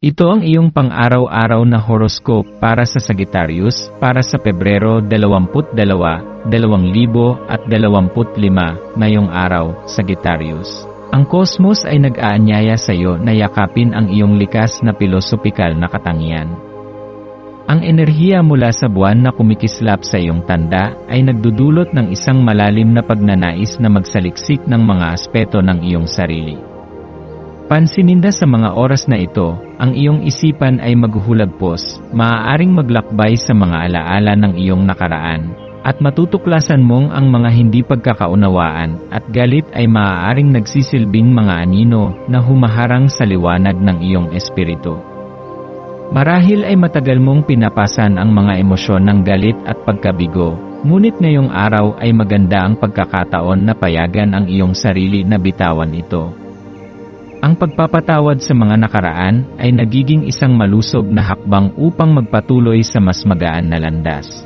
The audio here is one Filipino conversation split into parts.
Ito ang iyong pang-araw-araw na horoscope para sa Sagittarius para sa Pebrero 22, 2025 ngayong araw, Sagittarius. Ang kosmos ay nag-aanyaya sa iyo na yakapin ang iyong likas na pilosopikal na katangian. Ang enerhiya mula sa buwan na kumikislap sa iyong tanda ay nagdudulot ng isang malalim na pagnanais na magsaliksik ng mga aspeto ng iyong sarili. Pansininda sa mga oras na ito, ang iyong isipan ay maghuhulagpos, maaaring maglakbay sa mga alaala ng iyong nakaraan, at matutuklasan mong ang mga hindi pagkakaunawaan at galit ay maaaring nagsisilbing mga anino na humaharang sa liwanag ng iyong espiritu. Marahil ay matagal mong pinapasan ang mga emosyon ng galit at pagkabigo, ngunit ngayong araw ay maganda ang pagkakataon na payagan ang iyong sarili na bitawan ito. Ang pagpapatawad sa mga nakaraan ay nagiging isang malusog na hakbang upang magpatuloy sa mas magaan na landas.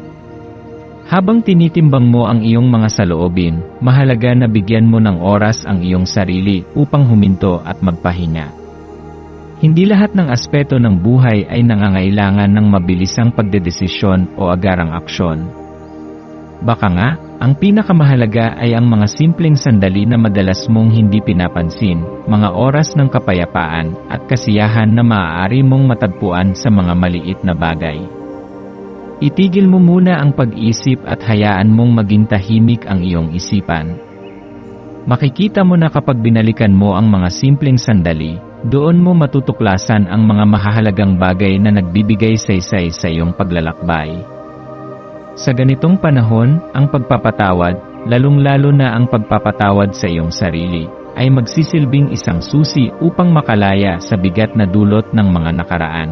Habang tinitimbang mo ang iyong mga saloobin, mahalaga na bigyan mo ng oras ang iyong sarili upang huminto at magpahinga. Hindi lahat ng aspeto ng buhay ay nangangailangan ng mabilisang pagdedesisyon o agarang aksyon. Baka nga, ang pinakamahalaga ay ang mga simpleng sandali na madalas mong hindi pinapansin, mga oras ng kapayapaan at kasiyahan na maaari mong matagpuan sa mga maliit na bagay. Itigil mo muna ang pag-isip at hayaan mong maging tahimik ang iyong isipan. Makikita mo na kapag binalikan mo ang mga simpleng sandali, doon mo matutuklasan ang mga mahahalagang bagay na nagbibigay saysay sa iyong paglalakbay. Sa ganitong panahon, ang pagpapatawad, lalong-lalo na ang pagpapatawad sa iyong sarili, ay magsisilbing isang susi upang makalaya sa bigat na dulot ng mga nakaraan.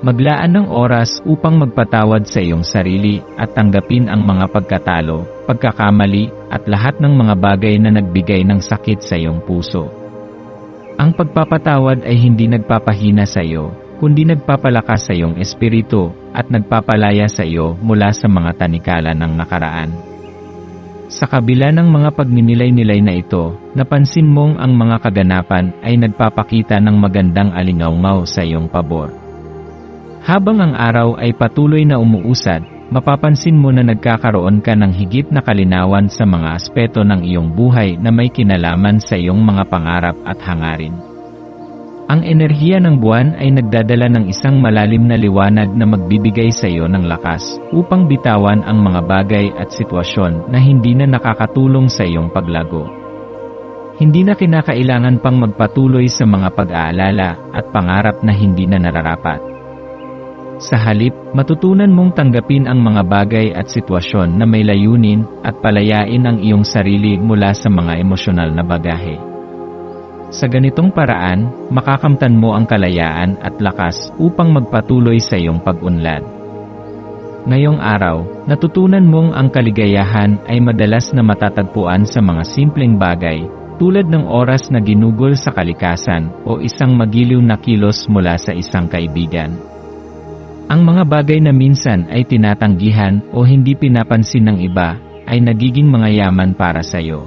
Maglaan ng oras upang magpatawad sa iyong sarili at tanggapin ang mga pagkatalo, pagkakamali, at lahat ng mga bagay na nagbigay ng sakit sa iyong puso. Ang pagpapatawad ay hindi nagpapahina sa iyo, kundi nagpapalakas sa iyong espiritu at nagpapalaya sa iyo mula sa mga tanikala ng nakaraan. Sa kabila ng mga pagninilay-nilay na ito, napansin mong ang mga kaganapan ay nagpapakita ng magandang alingaungaw sa iyong pabor. Habang ang araw ay patuloy na umuusad, mapapansin mo na nagkakaroon ka ng higit na kalinawan sa mga aspeto ng iyong buhay na may kinalaman sa iyong mga pangarap at hangarin. Ang enerhiya ng buwan ay nagdadala ng isang malalim na liwanag na magbibigay sa iyo ng lakas upang bitawan ang mga bagay at sitwasyon na hindi na nakakatulong sa iyong paglago. Hindi na kinakailangan pang magpatuloy sa mga pag-aalala at pangarap na hindi na nararapat. Sa halip, matutunan mong tanggapin ang mga bagay at sitwasyon na may layunin at palayain ang iyong sarili mula sa mga emosyonal na bagahe. Sa ganitong paraan, makakamtan mo ang kalayaan at lakas upang magpatuloy sa iyong pag-unlad. Ngayong araw, natutunan mong ang kaligayahan ay madalas na matatagpuan sa mga simpleng bagay, tulad ng oras na ginugol sa kalikasan o isang magiliw na kilos mula sa isang kaibigan. Ang mga bagay na minsan ay tinatanggihan o hindi pinapansin ng iba, ay nagiging mga yaman para sa iyo.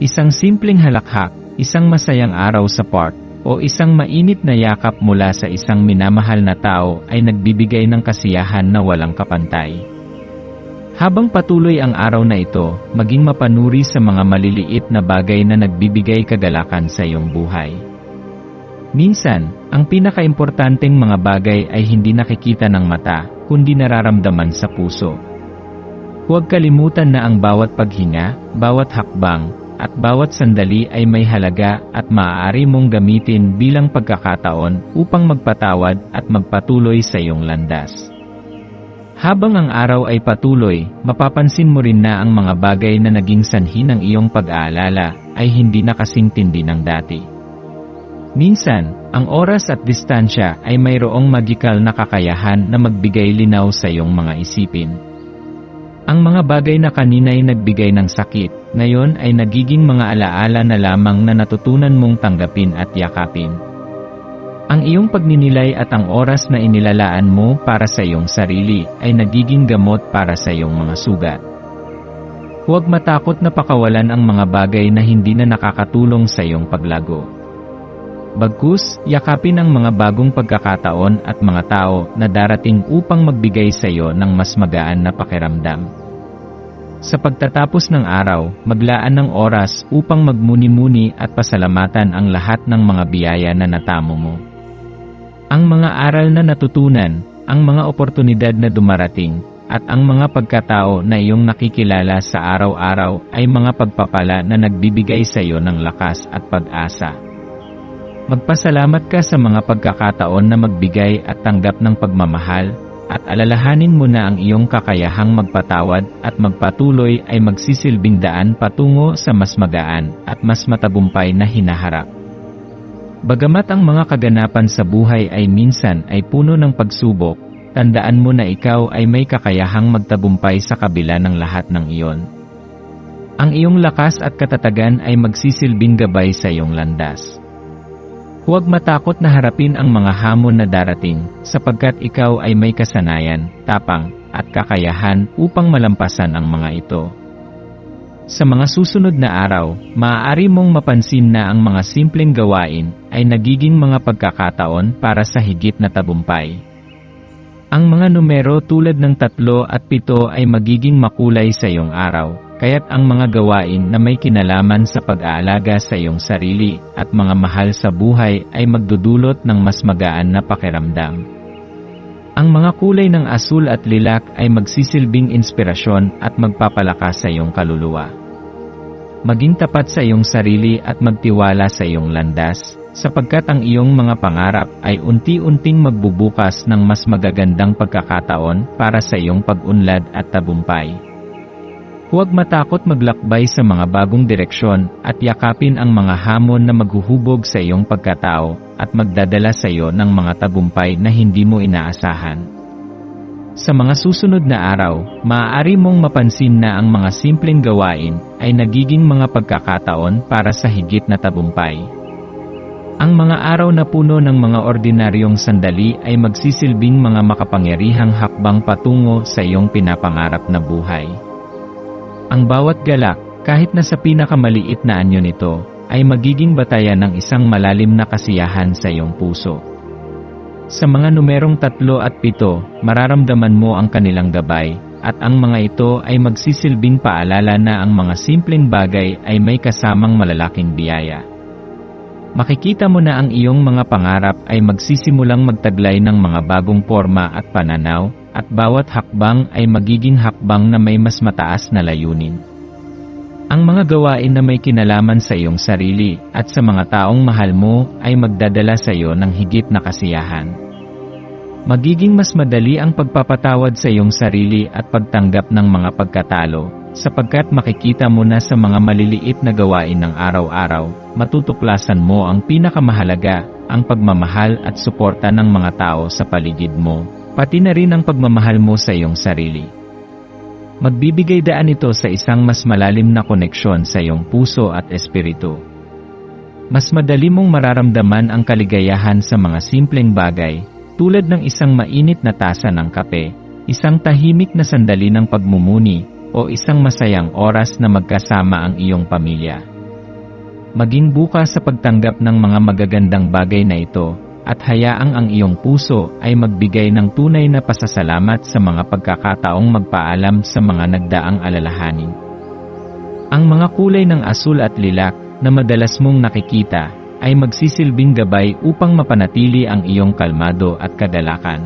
Isang simpleng halakhak, isang masayang araw sa park, o isang mainit na yakap mula sa isang minamahal na tao ay nagbibigay ng kasiyahan na walang kapantay. Habang patuloy ang araw na ito, maging mapanuri sa mga maliliit na bagay na nagbibigay kagalakan sa iyong buhay. Minsan, ang pinakaimportanteng mga bagay ay hindi nakikita ng mata, kundi nararamdaman sa puso. Huwag kalimutan na ang bawat paghinga, bawat hakbang, at bawat sandali ay may halaga at maaari mong gamitin bilang pagkakataon upang magpatawad at magpatuloy sa iyong landas. Habang ang araw ay patuloy, mapapansin mo rin na ang mga bagay na naging sanhi ng iyong pag-aalala ay hindi na kasing tindi ng dati. Minsan, ang oras at distansya ay mayroong magical na kakayahan na magbigay linaw sa iyong mga isipin. Ang mga bagay na kanina'y nagbigay ng sakit, ngayon ay nagiging mga alaala na lamang na natutunan mong tanggapin at yakapin. Ang iyong pagninilay at ang oras na inilalaan mo para sa iyong sarili ay nagiging gamot para sa iyong mga sugat. Huwag matakot na pakawalan ang mga bagay na hindi na nakakatulong sa iyong paglago. Bagkus, yakapin ang mga bagong pagkakataon at mga tao na darating upang magbigay sa iyo ng mas magaan na pakiramdam. Sa pagtatapos ng araw, maglaan ng oras upang magmuni-muni at pasalamatan ang lahat ng mga biyaya na natamo mo. Ang mga aral na natutunan, ang mga oportunidad na dumarating, at ang mga pagkatao na iyong nakikilala sa araw-araw ay mga pagpapala na nagbibigay sa iyo ng lakas at pag-asa. Magpasalamat ka sa mga pagkakataon na magbigay at tanggap ng pagmamahal, at alalahanin mo na ang iyong kakayahang magpatawad at magpatuloy ay magsisilbing daan patungo sa mas magaan at mas matagumpay na hinaharap. Bagamat ang mga kaganapan sa buhay ay minsan ay puno ng pagsubok, tandaan mo na ikaw ay may kakayahang magtagumpay sa kabila ng lahat ng iyon. Ang iyong lakas at katatagan ay magsisilbing gabay sa iyong landas. Huwag matakot na harapin ang mga hamon na darating, sapagkat ikaw ay may kasanayan, tapang, at kakayahan upang malampasan ang mga ito. Sa mga susunod na araw, maaari mong mapansin na ang mga simpleng gawain ay nagiging mga pagkakataon para sa higit na tabumpay. Ang mga numero tulad ng tatlo at pito ay magiging makulay sa iyong araw, kaya't ang mga gawain na may kinalaman sa pag-aalaga sa iyong sarili at mga mahal sa buhay ay magdudulot ng mas magaan na pakiramdam. Ang mga kulay ng asul at lilak ay magsisilbing inspirasyon at magpapalakas sa iyong kaluluwa. Maging tapat sa iyong sarili at magtiwala sa iyong landas, sapagkat ang iyong mga pangarap ay unti-unting magbubukas ng mas magagandang pagkakataon para sa iyong pag-unlad at tabumpay. Huwag matakot maglakbay sa mga bagong direksyon at yakapin ang mga hamon na maghuhubog sa iyong pagkatao at magdadala sa iyo ng mga tagumpay na hindi mo inaasahan. Sa mga susunod na araw, maaari mong mapansin na ang mga simpleng gawain ay nagiging mga pagkakataon para sa higit na tagumpay. Ang mga araw na puno ng mga ordinaryong sandali ay magsisilbing mga makapangyarihang hakbang patungo sa iyong pinapangarap na buhay. Ang bawat galak, kahit na sa pinakamaliit na anyo nito, ay magiging batayan ng isang malalim na kasiyahan sa iyong puso. Sa mga numerong tatlo at pito, mararamdaman mo ang kanilang gabay, at ang mga ito ay magsisilbing paalala na ang mga simpleng bagay ay may kasamang malalaking biyaya. Makikita mo na ang iyong mga pangarap ay magsisimulang magtaglay ng mga bagong forma at pananaw, at bawat hakbang ay magiging hakbang na may mas mataas na layunin. Ang mga gawain na may kinalaman sa iyong sarili at sa mga taong mahal mo ay magdadala sa iyo ng higit na kasiyahan. Magiging mas madali ang pagpapatawad sa iyong sarili at pagtanggap ng mga pagkatalo, sapagkat makikita mo na sa mga maliliit na gawain ng araw-araw, matutuklasan mo ang pinakamahalaga, ang pagmamahal at suporta ng mga tao sa paligid mo pati na rin ang pagmamahal mo sa iyong sarili. Magbibigay daan ito sa isang mas malalim na koneksyon sa iyong puso at espiritu. Mas madali mong mararamdaman ang kaligayahan sa mga simpleng bagay, tulad ng isang mainit na tasa ng kape, isang tahimik na sandali ng pagmumuni, o isang masayang oras na magkasama ang iyong pamilya. Maging bukas sa pagtanggap ng mga magagandang bagay na ito, at hayaang ang iyong puso ay magbigay ng tunay na pasasalamat sa mga pagkakataong magpaalam sa mga nagdaang alalahanin. Ang mga kulay ng asul at lilak na madalas mong nakikita ay magsisilbing gabay upang mapanatili ang iyong kalmado at kadalakan.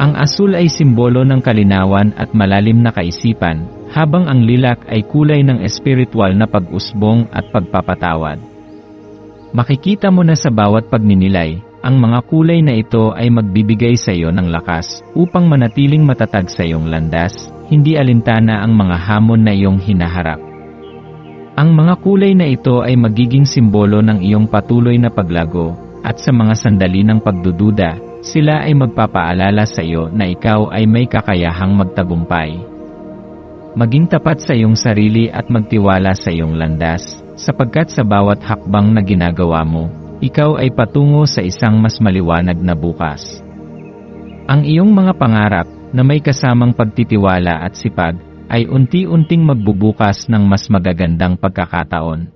Ang asul ay simbolo ng kalinawan at malalim na kaisipan, habang ang lilak ay kulay ng espiritual na pag-usbong at pagpapatawad. Makikita mo na sa bawat pagninilay, ang mga kulay na ito ay magbibigay sa iyo ng lakas upang manatiling matatag sa iyong landas, hindi alintana ang mga hamon na iyong hinaharap. Ang mga kulay na ito ay magiging simbolo ng iyong patuloy na paglago, at sa mga sandali ng pagdududa, sila ay magpapaalala sa iyo na ikaw ay may kakayahang magtagumpay. Maging tapat sa iyong sarili at magtiwala sa iyong landas, sapagkat sa bawat hakbang na ginagawa mo, ikaw ay patungo sa isang mas maliwanag na bukas. Ang iyong mga pangarap, na may kasamang pagtitiwala at sipag, ay unti-unting magbubukas ng mas magagandang pagkakataon.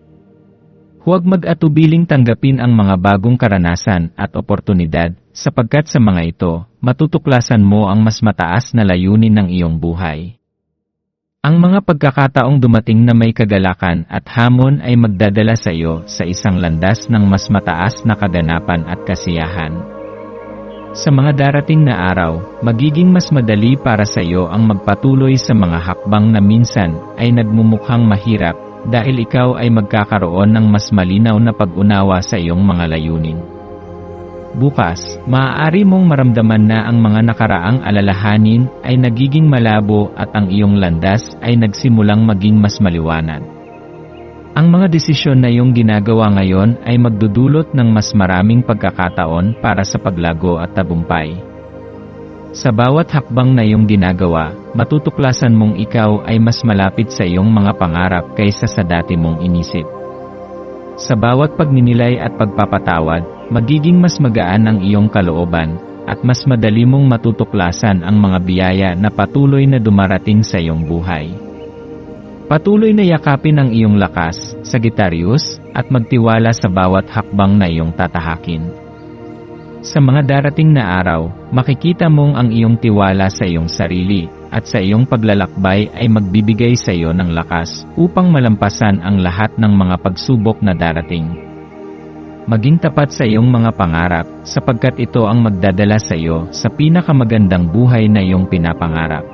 Huwag mag-atubiling tanggapin ang mga bagong karanasan at oportunidad, sapagkat sa mga ito, matutuklasan mo ang mas mataas na layunin ng iyong buhay. Ang mga pagkakataong dumating na may kagalakan at hamon ay magdadala sa iyo sa isang landas ng mas mataas na kaganapan at kasiyahan. Sa mga darating na araw, magiging mas madali para sa iyo ang magpatuloy sa mga hakbang na minsan ay nagmumukhang mahirap dahil ikaw ay magkakaroon ng mas malinaw na pag-unawa sa iyong mga layunin. Bukas, maaari mong maramdaman na ang mga nakaraang alalahanin ay nagiging malabo at ang iyong landas ay nagsimulang maging mas maliwanag. Ang mga desisyon na iyong ginagawa ngayon ay magdudulot ng mas maraming pagkakataon para sa paglago at tabumpay. Sa bawat hakbang na iyong ginagawa, matutuklasan mong ikaw ay mas malapit sa iyong mga pangarap kaysa sa dati mong inisip. Sa bawat pagninilay at pagpapatawad, magiging mas magaan ang iyong kalooban, at mas madali mong matutuklasan ang mga biyaya na patuloy na dumarating sa iyong buhay. Patuloy na yakapin ang iyong lakas, Sagittarius, at magtiwala sa bawat hakbang na iyong tatahakin. Sa mga darating na araw, makikita mong ang iyong tiwala sa iyong sarili, at sa iyong paglalakbay ay magbibigay sa iyo ng lakas upang malampasan ang lahat ng mga pagsubok na darating. Maging tapat sa iyong mga pangarap, sapagkat ito ang magdadala sa iyo sa pinakamagandang buhay na iyong pinapangarap.